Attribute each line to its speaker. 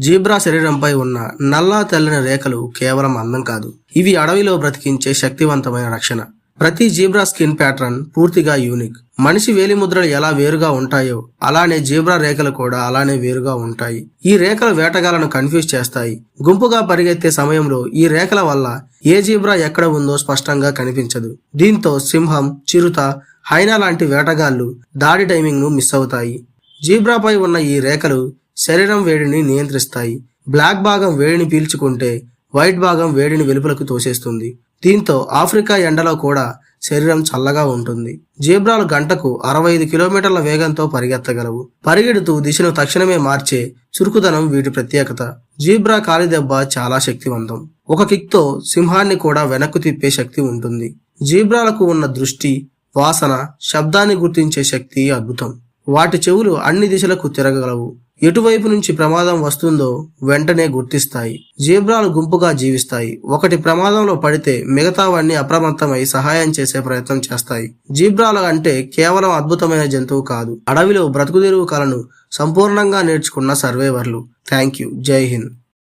Speaker 1: Zebra శరీరంపై ఉన్న నల్లా తెల్లని రేఖలు కేవలం అందం కాదు. ఇవి అడవిలో బ్రతికించే శక్తివంతమైన రక్షణ. ప్రతి జీబ్రా స్కిన్ ప్యాటర్న్ పూర్తిగా యూనిక్. మనిషి వేలిముద్రలు ఎలా వేరుగా ఉంటాయో అలానే జీబ్రా రేఖలు కూడా అలానే వేరుగా ఉంటాయి. ఈ రేఖలు వేటగాళ్ళను కన్ఫ్యూజ్ చేస్తాయి. గుంపుగా పరిగెత్తే సమయంలో ఈ రేఖల వల్ల ఏ జీబ్రా ఎక్కడ ఉందో స్పష్టంగా కనిపించదు. దీంతో సింహం చిరుత హైనా లాంటి వేటగాళ్ళు దాడి టైమింగ్ను మిస్ అవుతాయి. జీబ్రాపై ఉన్న ఈ రేఖలు శరీరం వేడిని నియంత్రిస్తాయి. బ్లాక్ భాగం వేడిని పీల్చుకుంటే వైట్ భాగం వేడిని వెలుపలకు తోసేస్తుంది. దీంతో ఆఫ్రికా ఎండలో కూడా శరీరం చల్లగా ఉంటుంది. జీబ్రాలు గంటకు అరవై ఐదు కిలోమీటర్ల వేగంతో పరిగెత్తగలవు. పరిగెడుతూ దిశను తక్షణమే మార్చే చురుకుదనం వీటి ప్రత్యేకత. జీబ్రా కాలిదెబ్బ చాలా శక్తివంతం. ఒక కిక్తో సింహాన్ని కూడా వెనక్కు తిప్పే శక్తి ఉంటుంది. జీబ్రాలకు ఉన్న దృష్టి వాసన శబ్దాన్ని గుర్తించే శక్తి అద్భుతం. వాటి చెవులు అన్ని దిశలకు తిరగగలవు. ఎటువైపు నుంచి ప్రమాదం వస్తుందో వెంటనే గుర్తిస్తాయి. జీబ్రాలు గుంపుగా జీవిస్తాయి. ఒకటి ప్రమాదంలో పడితే మిగతావన్నీ అప్రమత్తమై సహాయం చేసే ప్రయత్నం చేస్తాయి. జీబ్రాలు అంటే కేవలం అద్భుతమైన జంతువు కాదు. అడవిలో బ్రతుకుదెరువు కలను సంపూర్ణంగా నేర్చుకున్న సర్వేవర్లు. థ్యాంక్ యూ జై హింద్.